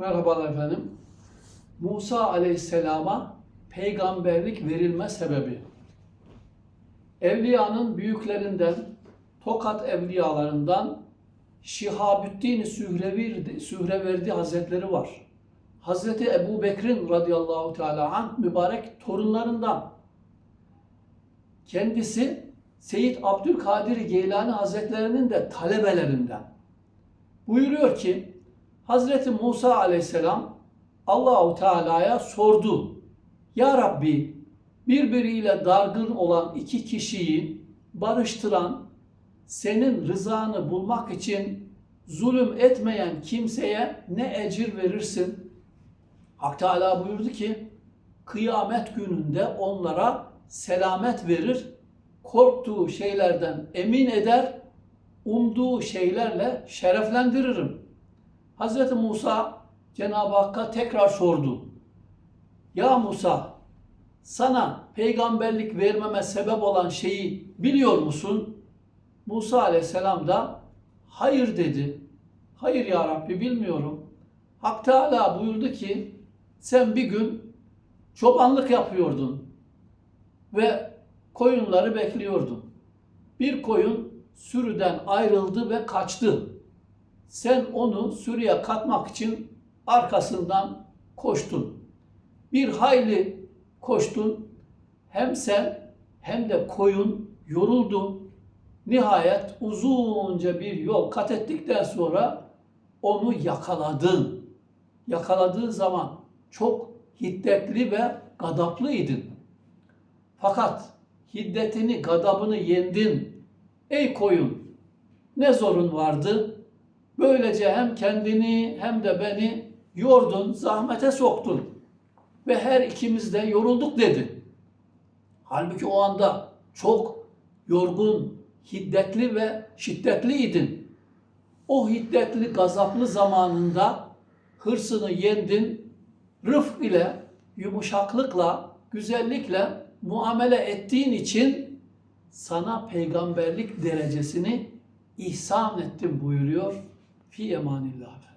Merhabalar efendim. Musa Aleyhisselam'a peygamberlik verilme sebebi. Evliyanın büyüklerinden, Tokat evliyalarından Şihabüddin Sühreverdi, Sühreverdi Hazretleri var. Hazreti Ebu Bekir'in radıyallahu teala anh mübarek torunlarından. Kendisi Seyyid Abdülkadir Geylani Hazretlerinin de talebelerinden. Buyuruyor ki Hazreti Musa aleyhisselam Allahu Teala'ya sordu. Ya Rabbi birbiriyle dargın olan iki kişiyi barıştıran, senin rızanı bulmak için zulüm etmeyen kimseye ne ecir verirsin? Hak Teala buyurdu ki kıyamet gününde onlara selamet verir, korktuğu şeylerden emin eder, umduğu şeylerle şereflendiririm. Hazreti Musa Cenab-ı Hakk'a tekrar sordu. Ya Musa, sana peygamberlik vermeme sebep olan şeyi biliyor musun? Musa aleyhisselam da hayır dedi. Hayır ya Rabbi bilmiyorum. Hak Teala buyurdu ki sen bir gün çobanlık yapıyordun ve koyunları bekliyordun. Bir koyun sürüden ayrıldı ve kaçtı. Sen onu sürüye katmak için arkasından koştun. Bir hayli koştun. Hem sen hem de koyun yoruldu. Nihayet uzunca bir yol kat ettikten sonra onu yakaladın. Yakaladığı zaman çok hiddetli ve gadaplıydın. Fakat hiddetini, gadabını yendin. Ey koyun, ne zorun vardı? Böylece hem kendini hem de beni yordun, zahmete soktun. Ve her ikimiz de yorulduk dedi. Halbuki o anda çok yorgun, hiddetli ve şiddetliydin. O hiddetli, gazaplı zamanında hırsını yendin, rıfk ile, yumuşaklıkla, güzellikle muamele ettiğin için sana peygamberlik derecesini ihsan ettim buyuruyor. Fi emanillah.